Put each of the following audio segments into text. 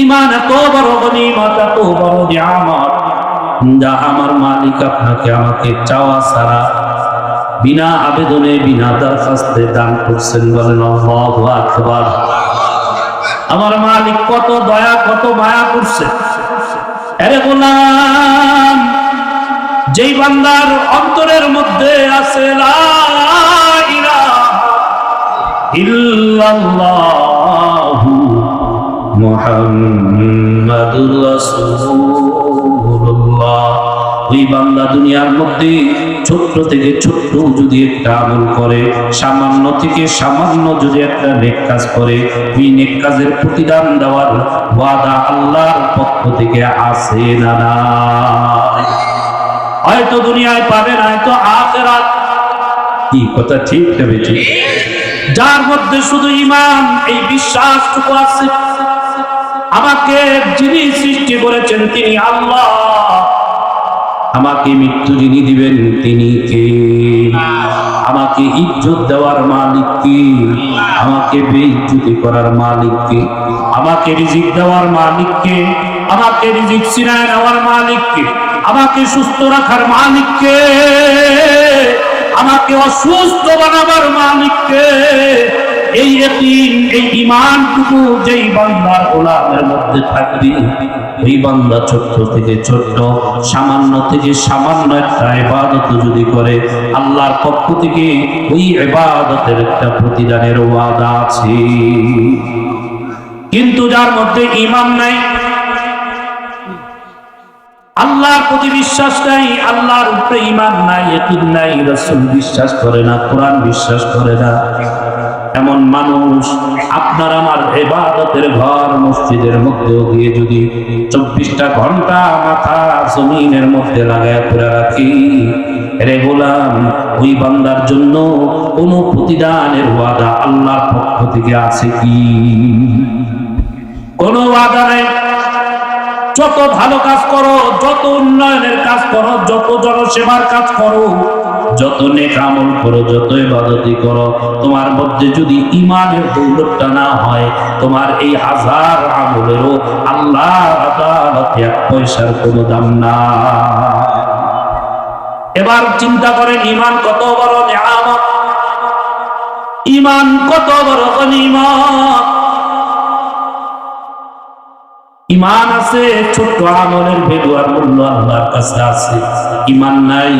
ইমান এত বড় গনিমত, এত বড় নিয়ামত, যা আমার মালিক আপনাকে আমাকে চাওয়া ছাড়া বিনা আবেদনে, বিনা দরখাস্তে দান করছেন বলেন আল্লাহু আকবার। আমার মালিক কত দয়া, কত মায়া করছে। আরে গোলাম, যেই বান্দার অন্তরের মধ্যে আছে লা ইলাহা ইল্লাল্লাহু। মুহাম্মাদুর রাসূলুল্লাহ। ওই বান্দা দুনিয়ার মধ্যে ছোট্ট থেকে ছোট্ট যদি একটা আমল করে, সামান্য থেকে সামান্য যদি একটা নেক কাজ করে ওই নেক কাজের প্রতিদান দেওয়ার ওয়াদা আল্লাহর পক্ষ থেকে আসে না নাই? হয়তো দুনিয়ায় পাবে না, হয়তো আখেরাত। কি কথা ঠিক হবে যার মধ্যে শুধু ইমান এই বিশ্বাসটুকু আছে। আমাকে যিনি সৃষ্টি করেছেন তিনি আল্লাহ। আমাকে মৃত্যু যিনি দিবেন, তিনি কে? আমাকে ইজ্জত দেওয়ার মালিক কে? আমাকে বেইজ্জতি করার মালিক কে? আমাকে রিজিক দেওয়ার মালিক কে? আমাকে রিজিক সিনায় নেওয়ার মালিক কে? আমাকে সুস্থ রাখার মালিক কে? আমাকে অসুস্থ বানাবার মালিককে এই একদিন এই যেই গোলামের মধ্যে থাকবে বান্দা থেকে সামান্য থেকে সামান্য একটা ইবাদত যদি করে, আল্লাহর পক্ষ থেকে ওই ইবাদতের একটা প্রতিদানের ওয়াদা আছে। কিন্তু যার মধ্যে ইমান নাই, আল্লাহর প্রতি বিশ্বাস নাই, আল্লাহর উপরে ইমান নাই নাই, রসুল বিশ্বাস করে না, কোরআন বিশ্বাস করে না। এমন মানুষ আপনার আমার এবাদতের ঘর মসজিদের মধ্যেও গিয়ে যদি চব্বিশটা ঘণ্টা মাথা জমিনের মধ্যে লাগায় করে রাখি। রে গোলাম, ওই বান্দার জন্য কোনো প্রতিদানের ওয়াদা আল্লাহর পক্ষ থেকে আছে কি? কোনো ওয়াদা নেই। যত ভালো কাজ করো, যত উন্নয়নের কাজ করো, যত জনসেবার কাজ করো যত নেক আমল করো যত ইবাদতি করো, তোমার মধ্যে যদি ইমানের দৌলতটা না হয়, তোমার এই হাজার আমলেরও আল্লাহ আদালতে এক পয়সার কোনো দাম না। এবার চিন্তা করেন ইমান কত বড় নিয়ামত? ইমান কত বড় গনিমত? ইমান আছে, ছোট্ট আমলের আর মূল্য আল্লাহর কাছে আছে। ইমান নাই,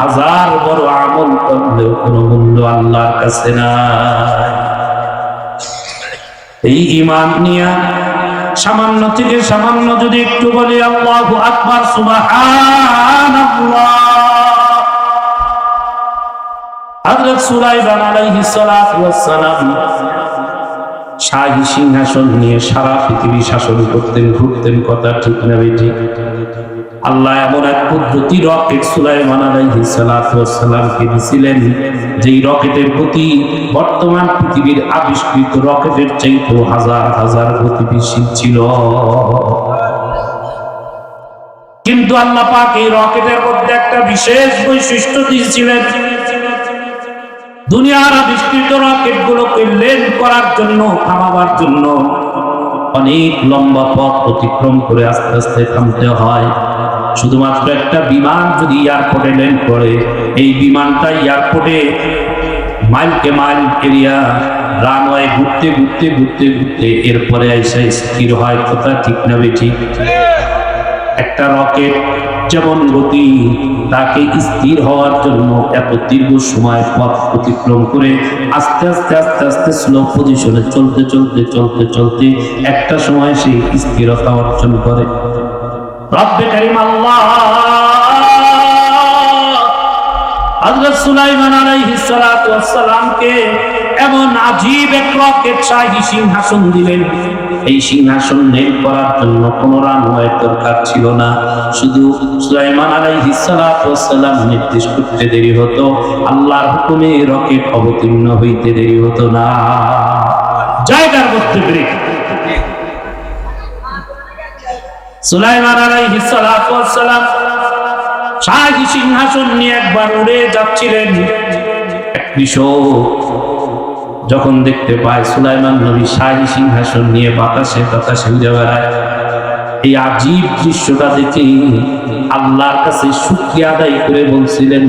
হাজার বড় আমল করলেও কোনো মূল্য আল্লাহর কাছে নাই। এই ইমান নিয়া সামান্য থেকে সামান্য যদি একটু বলি, আল্লাহু আকবার, সুবহানাল্লাহ। হযরত সুলাইমান আলাইহিস সালাতু ওয়াস সালাম শাহী সিংহাসন নিয়ে সারা পৃথিবী শাসন করতেন, ঘুরতেন, কথা ঠিক না বেটি আল্লাহ এমন এক পদ্ধতি রকেট সুলাইমান আলাইহিস সালাতু ওয়াস সালামকে দিছিলেন, যেই রকেটের গতি বর্তমান পৃথিবীর আবিষ্কৃত রকেটের চাইতে হাজার হাজার গতি বেশি ছিল। কিন্তু আল্লাহ পাক এই রকেটের মধ্যে একটা বিশেষ বৈশিষ্ট্য দিয়েছিলেন দুনিয়ার আবিষ্কৃত রকেট গুলোকে লেন করার জন্য, থামাবার জন্য অনেক লম্বা পথ অতিক্রম করে আস্তে আস্তে থামতে হয়। শুধুমাত্র একটা বিমান যদি এয়ারপোর্টে ল্যান্ড করে, এই বিমানটা এয়ারপোর্টে মাইলকে মাইল এরিয়া, রানওয়ে ঘুরতে ঘুরতে ঘুরতে ঘুরতে এরপরে এসে স্থির হয়, কথা ঠিক না ঠিক একটা রকেট যেমন গতি, তাকে স্থির হওয়ার জন্য এত দীর্ঘ সময় পথ অতিক্রম করে আস্তে আস্তে আস্তে আস্তে স্লো পজিশনে চলতে চলতে চলতে চলতে একটা সময় সে স্থিরতা অর্জন করে। এমন আজীব এক রকেট শাহী সিংহাসন দিলেন এই সিংহাসন নেই করার জন্য কোন রানওয়ের দরকার ছিল না। শুধু সুলাইমান আলাইহিস সালাতু নির্দেশ করতে দেরি হতো। আল্লাহর হুকুমে রকেট অবতীর্ণ হইতে দেরি হতো না। জায়গার ব্রেক। সুলাইমান সিংহাসন নিয়ে একবার উড়ে যাচ্ছিলেন। যখন দেখতে পায় সুলাইমান নবী শাহী সিংহাসন নিয়ে বাতাসে বাতাসে উড়ে বেড়ায়। এই আজীব দৃশ্যটা দেখে আল্লাহর কাছে শুক্রিয়া আদায় করে বলছিলেন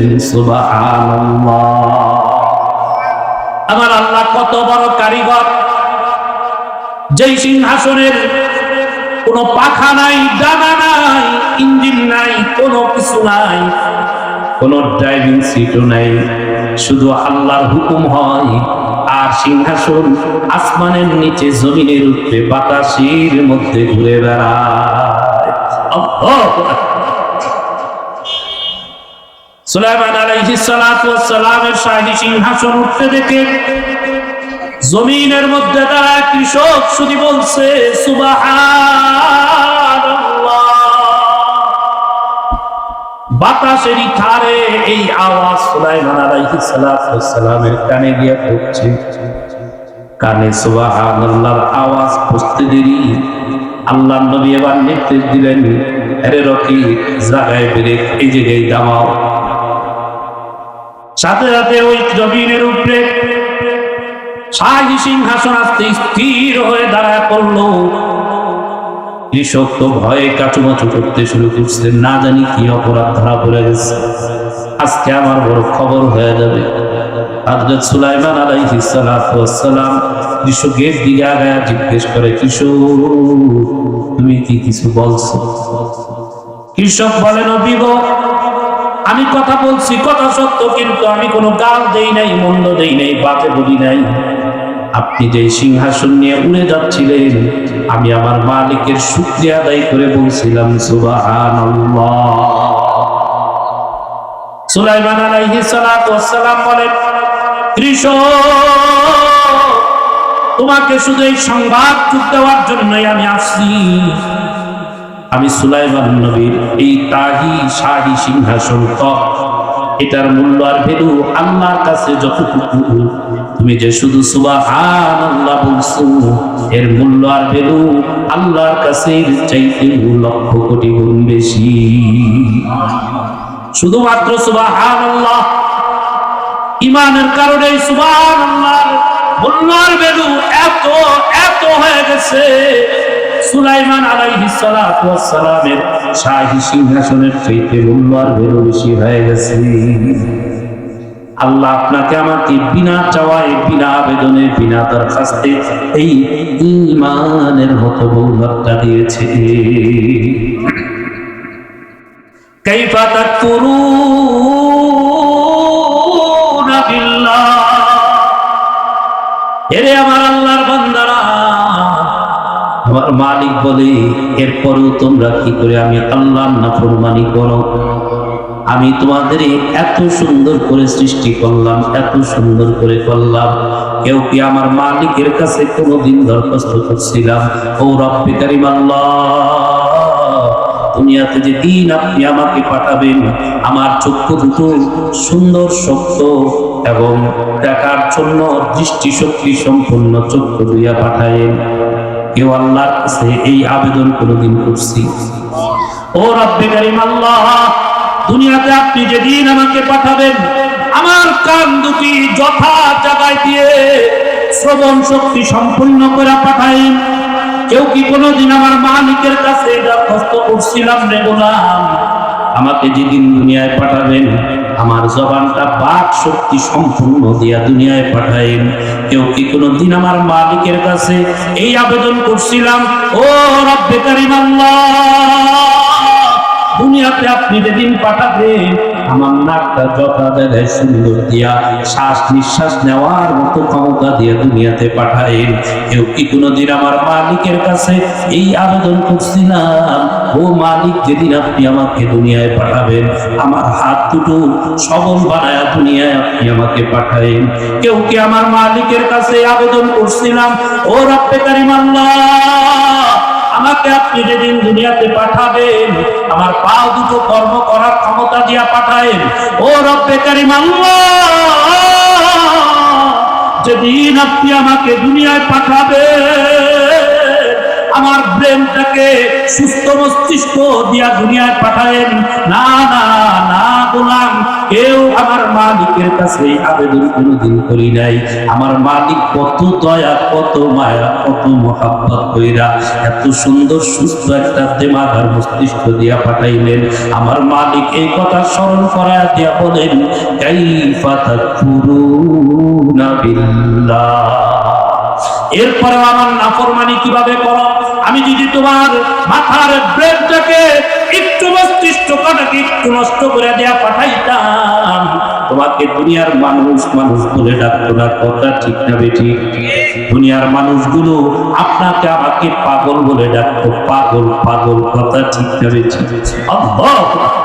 আমার আল্লাহ কত বড় কারিগর। যেই সিংহাসনের কোনো পাখা নাই, ডানা নাই, ইঞ্জিন নাই, কোনো কিছু নাই, কোনো ড্রাইভিং সিটও নাই। শুধু আল্লাহর হুকুম হয় আর সিংহাসন আসমানের নিচে জমিনের উপরে বাতাসের মধ্যে ঘুরে বেড়ায়। সুলাইমান সিংহাসন উঠতে দেখে জমিনের মধ্যে দাঁড়ায় কৃষক, শুধু বলছে সুবহানাল্লাহ বাতাসেরই ধারে এই আওয়াজ সুলাইমান আলাইহিস সালামের কানে গিয়ে পড়ছে। কানে সুবহানাল্লাহর আওয়াজ পৌঁছতে দেরি। আল্লাহ নবী এবার নির্দেশ দিলেন, আরে রকি, জায়গায় বেরে এই জায়গায় দামাও। সাথে সাথে ওই জমিনের উপরে শাহী সিংহাসন আসতে স্থির হয়ে দাঁড়ায় পড়ল। কৃষক তো ভয়ে কাচুমাচু করতে শুরু করছে। না জানি কি অপরাধ ধরা পড়ে গেছে। আজকে আমার বড় খবর হয়ে যাবে। হযরত সুলাইমান আলাইহিস সালাম কৃষকের দিকে আগায় জিজ্ঞেস করে, কৃষক, তুমি কি কিছু বলছো? কৃষক বলে, নবী আমি কথা বলছি, কথা সত্য, কিন্তু আমি কোনো গাল দেই নাই, মন্দ দেই নাই বাজে বলি নাই। আপনি যে সিংহাসন নিয়ে উড়ে যাচ্ছিলেন আমি আমার মালিকের শুক্রিয়া আদায় করে বলছিলাম, সুবহানাল্লাহ। সুলাইমান ওয়াস সালাম বলেন তোমাকে শুধু এই সংবাদ দেওয়ার জন্যই আমি আসছি। আমি সুলাইমান নবীর এই তাহি শাহী সিংহাসন এটার মূল্য আর ভেলু আল্লাহর কাছে যতটুকু, তুমি যে শুধু সুবাহান আল্লাহ বলছো, এর মূল্য আর ভেলু আল্লাহর কাছে চাইতে লক্ষ কোটি গুণ বেশি। শুধুমাত্র সুবাহান আল্লাহ ইমানের কারণে সুবাহান আল্লাহ মূল্য আর ভেলু এত এত হয়ে গেছে। সুলাইমান আলাইহিস সালাতু শাহী সিংহাসনের চাইতে মূল্য বেরো বেশি হয়ে গেছে। আল্লাহ আপনাকে আমাকে বিনা চাওয়ায়, বিনা আবেদনে, বিনা দরখাস্তে এই ইমানের মতো বহুমতটা দিয়েছে। কাইফা তাকফুরুনা বিল্লাহ। এরে আমার আল্লাহর বান্দারা আমার মালিক বলে, এরপরেও তোমরা কি করে আমি আল্লাহর নাফরমানি করো? আমি তোমাদের এত সুন্দর করে সৃষ্টি করলাম, এত সুন্দর করে করলাম। কেউ কি আমার মালিকের কাছে কোনোদিন দরখাস্ত করছিলাম? ও রব্বে কারিম আল্লাহ, দুনিয়াতে যে দিন আপনি আমাকে পাঠাবেন, আমার চক্ষু দুটো সুন্দর শক্ত এবং দেখার জন্য দৃষ্টি শক্তি সম্পূর্ণ চক্ষু দিয়া পাঠায়েন। কেউ আল্লাহর কাছে এই আবেদন কোনোদিন করছি। ও রব্বে কারিম আল্লাহ, দুনিয়াতে আপনি যেদিন আমাকে পাঠাবেন, আমার কান দুটি যথা জায়গায় দিয়ে শ্রবণ শক্তি সম্পূর্ণ করে পাঠাইন। কেউ কি কোনোদিন আমার মালিকের কাছে দরখাস্ত করছিলাম রে গোলাম? আমাকে যেদিন দুনিয়ায় পাঠাবেন আমার জবানটা বাক শক্তি সম্পূর্ণ দিয়া দুনিয়ায় পাঠাইন কেউ কি কোনোদিন আমার মালিকের কাছে এই আবেদন করছিলাম? ও রব্বে কারিম আল্লাহ, দুনিয়াতে আপনি যেদিন পাঠাবেন আমার নাকটা যথা জায়গায় সুন্দর দিয়া। শ্বাস নিঃশ্বাস নেওয়ার মতো ক্ষমতা দিয়ে দুনিয়াতে পাঠাইন কেউ কি কোনোদিন আমার মালিকের কাছে এই আবেদন করছিলাম ও মালিক, যেদিন আপনি আমাকে দুনিয়ায় পাঠাবেন, আমার হাত দুটো সবল বানায় দুনিয়ায় আপনি আমাকে পাঠাইন কেউ কি আমার মালিকের কাছে আবেদন করছিলাম ও রব্বে কারিম আল্লাহ! আমাকে আপনি যেদিন দুনিয়াতে পাঠাবেন, আমার পা দুটো কর্ম করার ক্ষমতা দিয়া পাঠায়েন। ও রব্বে কারিম আল্লাহ, যেদিন আপনি আমাকে দুনিয়ায় পাঠাবেন আমার ব্রেনটাকে সুস্থ মস্তিষ্ক দিয়া দুনিয়ায় পাঠালেন না না না, গোলাম, কেউ আমার মালিকের কাছে আবেদন কোনোদিন করি নাই। আমার মালিক কত দয়া, কত মায়া, কত মহাব্বত কইরা এত সুন্দর, সুস্থ একটা দেমাগ আর মস্তিষ্ক দিয়া পাঠাইলেন। আমার মালিক এই কথা স্মরণ করায় দিয়া বলেন, কাইফা তাকফুরুনা বিল্লাহ। এরপরে আমার নাফরমানি কীভাবে করো? আমি যদি তোমার মাথার ব্রেনটাকে একটু মস্তিষ্কটাকে একটু নষ্ট করে দেয়া পাঠাইতাম, তোমাকে দুনিয়ার মানুষ মানুষ বলে ডাকতো না, কথা ঠিক না বেঠি দুনিয়ার মানুষগুলো আপনাকে আমাকে পাগল বলে ডাকতো, পাগল পাগল, কথা ঠিক না আল্লাহ!